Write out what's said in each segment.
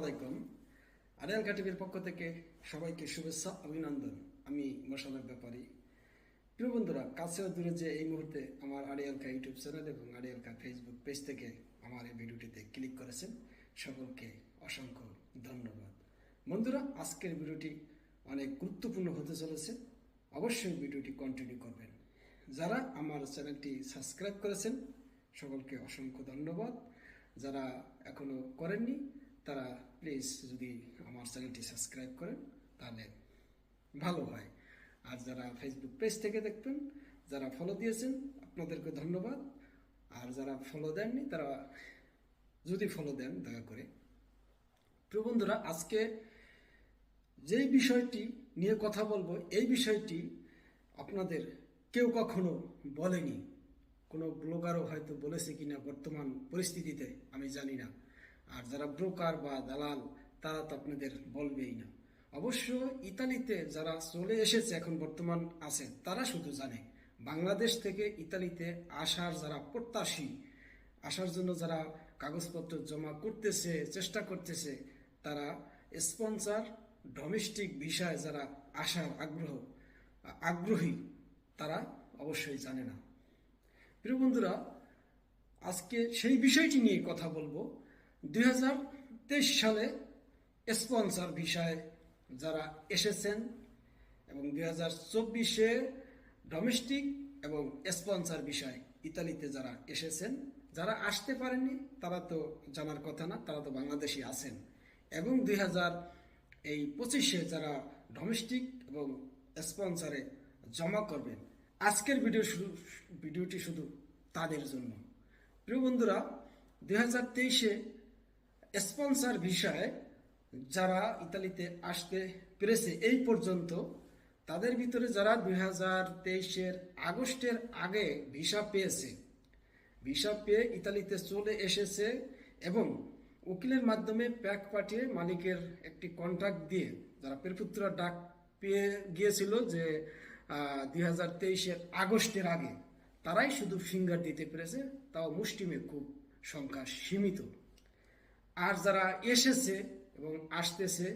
আলাইকুম। আড়িয়াল টিভির পক্ষ থেকে সবাইকে শুভেচ্ছা, অভিনন্দন। আমি মোশারফ ব্যাপারী। প্রিয় বন্ধুরা কাছে দূরে যে এই মুহূর্তে আমার আড়িয়ালকা ইউটিউব চ্যানেল এবং আড়িয়ালকা ফেসবুক পেজ থেকে আমার এই ভিডিওটিতে ক্লিক করেছেন, সকলকে অসংখ্য ধন্যবাদ। বন্ধুরা, আজকের ভিডিওটি অনেক গুরুত্বপূর্ণ হতে চলেছে। অবশ্যই ভিডিওটি কন্টিনিউ করবেন। যারা আমার চ্যানেলটি সাবস্ক্রাইব করেছেন, সকলকে অসংখ্য ধন্যবাদ। যারা এখনও করেননি, তারা প্লিজ যদি আমার চ্যানেলটি সাবস্ক্রাইব করেন, তাহলে ভালো হয়। আর যারা ফেসবুক পেজ থেকে দেখবেন, যারা ফলো দিয়েছেন, আপনাদেরকে ধন্যবাদ। আর যারা ফলো দেননি, তারা যদি ফলো দেন, দয়া করে। প্রিয় বন্ধুরা, আজকে যেই বিষয়টি নিয়ে কথা বলব, এই বিষয়টি আপনাদের কেউ কখনো বলেনি। কোনো ব্লগারও হয়তো বলেছে কিনা বর্তমান পরিস্থিতিতে, আমি জানি না। আর যারা ব্রোকার বা দালাল, তারা তো আপনাদের বলবেই না। অবশ্য ইতালিতে যারা চলে এসেছে, এখন বর্তমান আছে, তারা শুধু জানে, বাংলাদেশ থেকে ইতালিতে আসার যারা প্রত্যাশী, আসার জন্য যারা কাগজপত্র জমা করতেছে, চেষ্টা করতেছে, তারা স্পন্সার ডোমেস্টিক ভিসায় যারা আসার আগ্রহ, আগ্রহী, তারা অবশ্যই জানে না। প্রিয় বন্ধুরা, আজকে সেই বিষয়টি নিয়ে কথা বলব। দুই হাজার তেইশ সালে স্পন্সর ভিসায় যারা এসেছেন এবং দুই হাজার চব্বিশে ডোমেস্টিক এবং স্পন্সর বিষয় ইতালিতে যারা এসেছেন, যারা আসতে পারেননি, তারা তো জানার কথা না, তারা তো বাংলাদেশে আছেন। এবং দুই হাজার এই পঁচিশে যারা ডোমেস্টিক এবং স্পন্সরে জমা করবেন, আজকের ভিডিও শুধু, ভিডিওটি শুধু তাদের জন্য। প্রিয় বন্ধুরা, দুই হাজার তেইশে স্পন্সর ভিসায় যারা ইতালিতে আসতে পেরেছে এই পর্যন্ত, তাদের ভিতরে যারা দুই হাজার তেইশের আগস্টের আগে ভিসা পেয়েছে, ভিসা পেয়ে ইতালিতে চলে এসেছে এবং উকিলের মাধ্যমে প্যাক পাঠিয়ে মালিকের একটি কন্ট্রাক্ট দিয়ে, যারা পেরপুত্রা ডাক পেয়ে গিয়েছিল যে দুই হাজার তেইশের আগস্টের আগে, তারাই শুধু ফিঙ্গার দিতে পেরেছে, তাও মুষ্টিমে খুব সংখ্যা সীমিত। আর যারা এসেছে এবং আসতেছে,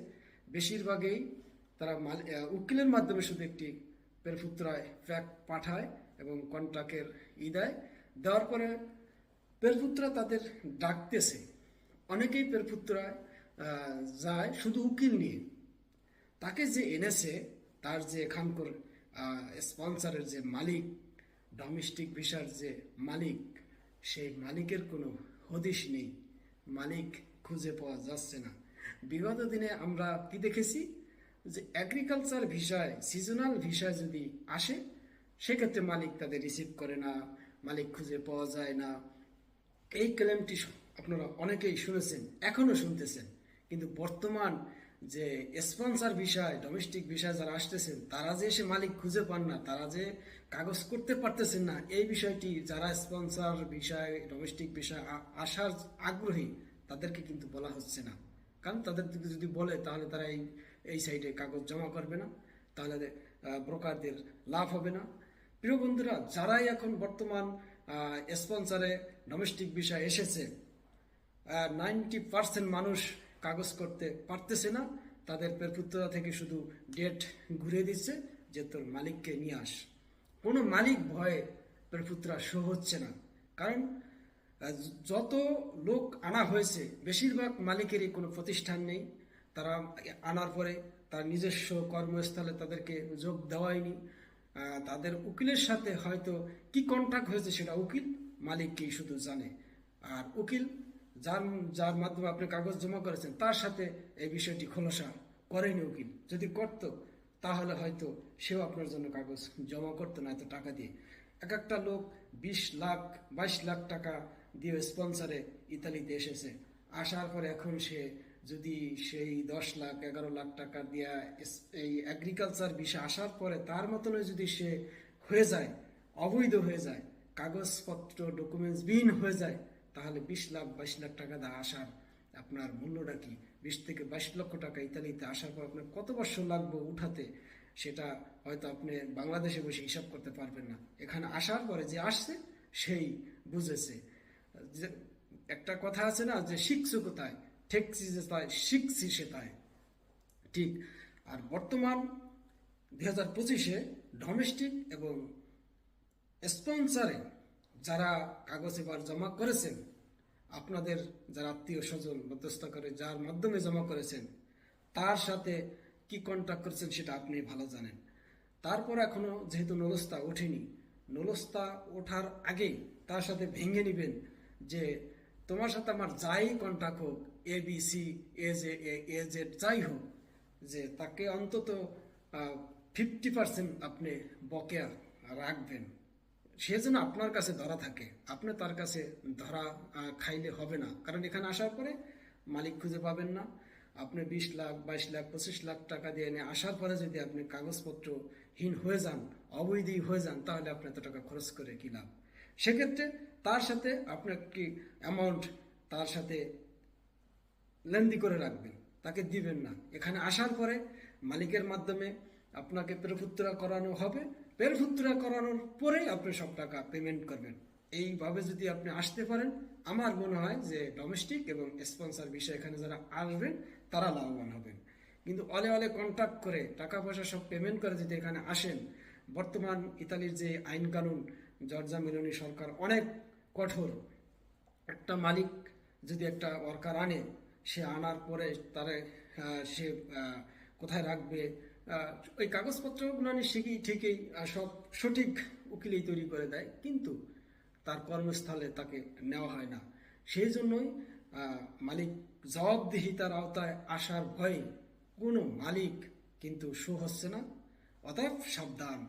বেশিরভাগই তারা উকিলের মাধ্যমে শুধু একটি পেরপুত্রায় ফ্যাক পাঠায় এবং কন্ট্রাক্টের ই দেয়। দেওয়ার পরে পেরপুত্রা তাদের ডাকতেছে। অনেকেই পেরপুত্রায় যায় শুধু উকিল নিয়ে। তাকে যে এনেছে, তার যে এখানকার স্পন্সরের যে মালিক ডোমেস্টিক ভিসার যে মালিক, সেই মালিকের কোনো হদিশ নেই। মালিক খুঁজে পাওয়া যাচ্ছে না। বিগত দিনে আমরা কি দেখেছি? যে অ্যাগ্রিকালচার ভিসায় সিজনাল ভিসায় যদি আসে, সেক্ষেত্রে মালিক তাদের রিসিভ করে না, মালিক খুঁজে পাওয়া যায় না। এই ক্লেমটি আপনারা অনেকেই শুনেছেন এখনও শুনতেছেন। কিন্তু বর্তমান যে স্পন্সর বিষয় ডোমেস্টিক বিষয় যারা আসতেছেন, তারা যে এসে মালিক খুঁজে পান না, তারা যে কাগজ করতে পারতেছেন না, এই বিষয়টি যারা স্পন্সর বিষয় ডোমেস্টিক বিষয় আসার আগ্রহী, তাদেরকে কিন্তু বলা হচ্ছে না। কারণ তাদের যদি বলে, তাহলে তারা এই এই সাইডে কাগজ জমা করবে না, তাহলে ব্রোকারদের লাভ হবে না। প্রিয় বন্ধুরা, যারাই এখন বর্তমান স্পন্সরে ডোমেস্টিক বিষয় এসেছে নাইনটি পার্সেন্ট মানুষ কাগজ করতে পারতেছে না, তাদের পেরপুত্রতা থেকে শুধু ডেট ঘুরে দিচ্ছে যে তোর মালিককে নিয়ে আস। কোনো মালিক ভয়ে পেরপুত্রা শো হচ্ছে না। কারণ যত লোক আনা হয়েছে, বেশিরভাগ মালিকেরই কোনো প্রতিষ্ঠান নেই। তারা আনার পরে তার নিজস্ব কর্মস্থলে তাদেরকে যোগ দেওয়ায়নি। তাদের উকিলের সাথে হয়তো কি কন্ট্রাক্ট হয়েছে সেটা উকিল মালিককেই শুধু জানে। আর উকিল যার যার মাধ্যমে আপনি কাগজ জমা করেছেন, তার সাথে এই বিষয়টি খোলসা করেনি উকিল। যদি করত, তাহলে হয়তো সেও আপনার জন্য কাগজ জমা করতো, না এত টাকা দিয়ে। এক একটা লোক বিশ লাখ, বাইশ লাখ টাকা দিয়ে স্পন্সরে ইতালিতে এসেছে। আসার পরে এখন সে যদি সেই দশ লাখ, এগারো লাখ টাকা দিয়া এই এগ্রিকালচার বিষয় আসার পরে তার মতনই যদি সে হয়ে যায়, অবৈধ হয়ে যায়, কাগজপত্র ডকুমেন্টস বিহীন হয়ে যায় তাহলে বিশ লাখ, বাইশ লাখ টাকা দিয়ে আসার আপনার মূল্যটা কি? বিশ থেকে বাইশ লক্ষ টাকা ইতালিতে আসার পর আপনার কত বছর লাগবে উঠাতে? সেটা হয়তো আপনি বাংলাদেশে বসে হিসাব করতে পারবেন না। এখানে আসার পরে যে আসছে, সেই বুঝেছে। যে একটা কথা আছে না যে শিখছো কোথায়? ঠেকছি যে তাই, শিখছি সে তাই। ঠিক। আর বর্তমান দুই হাজার পঁচিশে ডোমেস্টিক এবং স্পন্সারে যারা কাগজ এবার জমা করেছেন, আপনাদের যারা আত্মীয় স্বজন মধ্যস্থ করে যার মাধ্যমে জমা করেছেন, তার সাথে কি কন্ট্যাক্ট করেছেন সেটা আপনি ভালো জানেন। তারপর এখনও যেহেতু নলস্তা ওঠেনি, নলস্তা ওঠার আগেই তার সাথে ভেঙে নেবেন যে তোমার সাথে আমার যাই কন্ট্যাক্ট হোক A B C A J A Z যাই হোক, যে তাকে অন্তত ফিফটি পার্সেন্ট আপনি বকেয়া রাখবেন। সে যেন আপনার কাছে ধরা থাকে। আপনি তার কাছে ধরা খাইলে হবে না। কারণ এখানে আসার পরে মালিক খুঁজে পাবেন না। আপনি বিশ লাখ, বাইশ লাখ, পঁচিশ লাখ টাকা দিয়ে এনে আসার পরে যদি আপনি কাগজপত্রহীন হয়ে যান অবৈধী হয়ে যান, তাহলে আপনি এত টাকা খরচ করে কি লাভ? সেক্ষেত্রে তার সাথে আপনার কি অ্যামাউন্ট তার সাথে লেন্দি করে রাখবেন। তাকে দিবেন না। এখানে আসার পরে মালিকের মাধ্যমে আপনাকে পেরফুত্রা করানো হবে। পেরফুত্রা করানোর পরে আপনি সব টাকা পেমেন্ট করবেন। এইভাবে যদি আপনি আসতে পারেন, আমার মনে হয় যে ডোমেস্টিক এবং স্পন্সর বিষয় এখানে যারা আসবেন, তারা লাভবান হবেন। কিন্তু অলে অলে কন্ট্যাক্ট করে টাকা পয়সা সব পেমেন্ট করে যদি এখানে আসেন, বর্তমান ইতালির যে আইন কানুন, জর্জা মেলোনি সরকার অনেক কঠোর। একটা মালিক যদি একটা ওয়ার্কার আনে, সে আনার পরে তারে সে কোথায় রাখবে ওই কাগজপত্রগুলো শিখি ঠিকই সব সঠিক উকিলেই তৈরি করে দেয়, কিন্তু তার কর্মস্থলে তাকে নেওয়া হয় না। সেই জন্যই মালিক জবাবদিহিতার আওতায় আসার ভয়ে কোনো মালিক কিন্তু শো হচ্ছে না, অতএব সাবধান।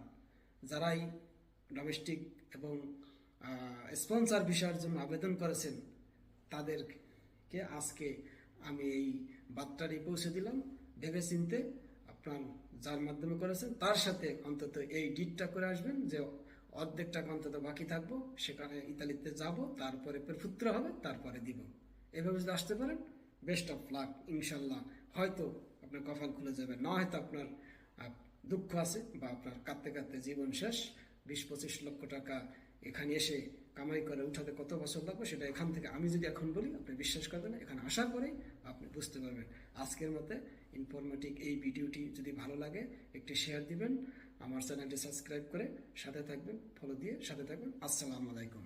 যারাই ডোমেস্টিক এবং স্পন্সর ভিসার জন্য আবেদন করেছেন, তাদেরকে আজকে আমি এই বার্তাটি পৌঁছে দিলাম। ভেবে চিনতে আপনার যার মাধ্যমে করেছেন, তার সাথে অন্তত এই ডিটটা করে আসবেন যে অর্ধেক টাকা অন্তত বাকি থাকব, সেখানে ইতালিতে যাব, তারপরে পেরফুত্র হবে, তারপরে দিব। এভাবে যদি আসতে পারেন বেস্ট অফ লাক ইনশাল্লাহ। হয়তো আপনার কপাল খুলে যাবে, না হয়তো আপনার দুঃখ আছে বা আপনার কাঁদতে কাঁদতে জীবন শেষ। বিশ পঁচিশ লক্ষ টাকা এখানে এসে কামাই করে উঠাতে কত বছর লাগবে সেটা এখান থেকে আমি যদি এখন বলি, আপনি বিশ্বাস করবেন এখানে আসার পরেই আপনি বুঝতে পারবেন। আজকের মতে ইনফরমেটিভ এই ভিডিওটি যদি ভালো লাগে, একটি শেয়ার দিবেন। আমার চ্যানেলটি সাবস্ক্রাইব করে সাথে থাকবেন ফলো দিয়ে সাথে থাকবেন। আসসালামু আলাইকুম।